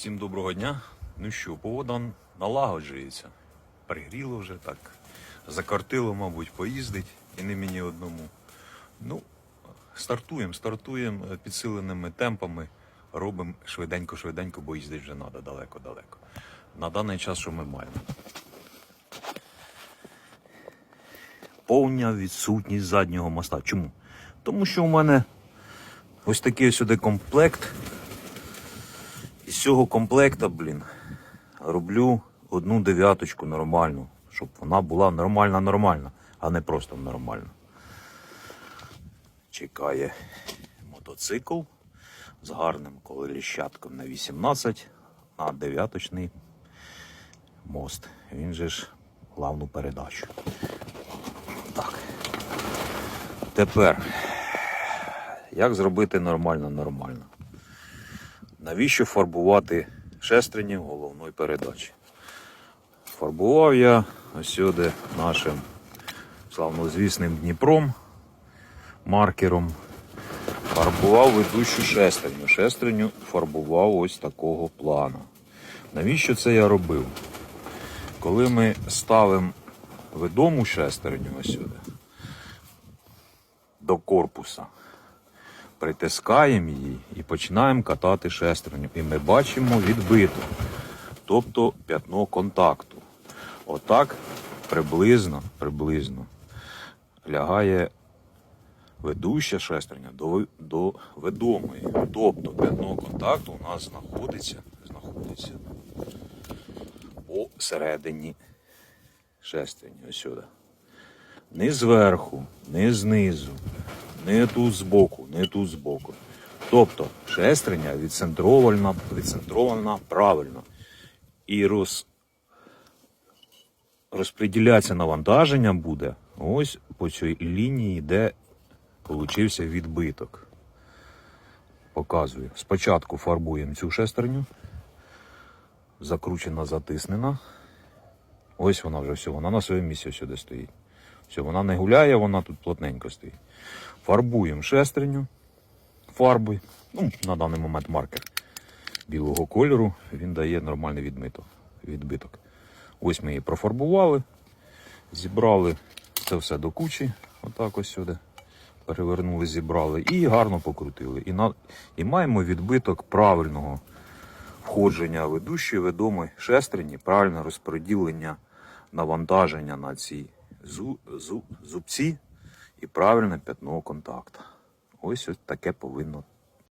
Всім доброго дня. Ну що, погода налагоджується. Пригріло вже так. Закортило, мабуть, поїздить і не мені одному. Ну, стартуємо, стартуємо е, підсиленими темпами. Робимо швиденько-швиденько, бо їздить вже треба далеко-далеко. На даний час, що ми маємо? Повня відсутність заднього моста. Чому? Тому що у мене ось такий сюди комплект. Із цього комплекта, блін, роблю одну дев'яточку нормальну, щоб вона була нормальна, нормальна, а не просто нормальна. Чекає мотоцикл з гарним коліщатком на 18 на дев'яточний мост. Він же ж главну передачу. Так. Тепер, як зробити нормально, нормально? Навіщо фарбувати шестрені головної передачі? Фарбував я ось сюди нашим славнозвісним Дніпром маркером. Фарбував ведущу шестерню. Шестерню фарбував ось такого плану. Навіщо це я робив? Коли ми ставимо ведому шестерню ось сюди до корпуса, притискаємо її починаємо катати шестерню. І ми бачимо відбиток, тобто п'ятно контакту. Отак приблизно, приблизно лягає ведуща шестерня до, до ведомої. Тобто п'ятно контакту у нас знаходиться, знаходиться посередині шестерні. Ось сюди. Не зверху, не знизу, не тут збоку, не тут збоку. Тобто шестерня відцентрована, відцентрована правильно. І роз, розподілятися навантаження буде ось по цій лінії, де получився відбиток. Показую. Спочатку фарбуємо цю шестерню. Закручена, затиснена. Ось вона вже все, вона на своєму місці сюди стоїть. Все, вона не гуляє, вона тут плотненько стоїть. Фарбуємо шестерню фарбою. Ну, на даний момент маркер білого кольору. Він дає нормальний відмиток, відбиток. Ось ми її профарбували, зібрали це все до кучі, отак ось сюди. Перевернули, зібрали і гарно покрутили. І, на, і маємо відбиток правильного входження ведущої ведомої шестерні, правильне розподілення навантаження на ці зу, зу, зубці і правильне п'ятно контакту. Ось ось таке повинно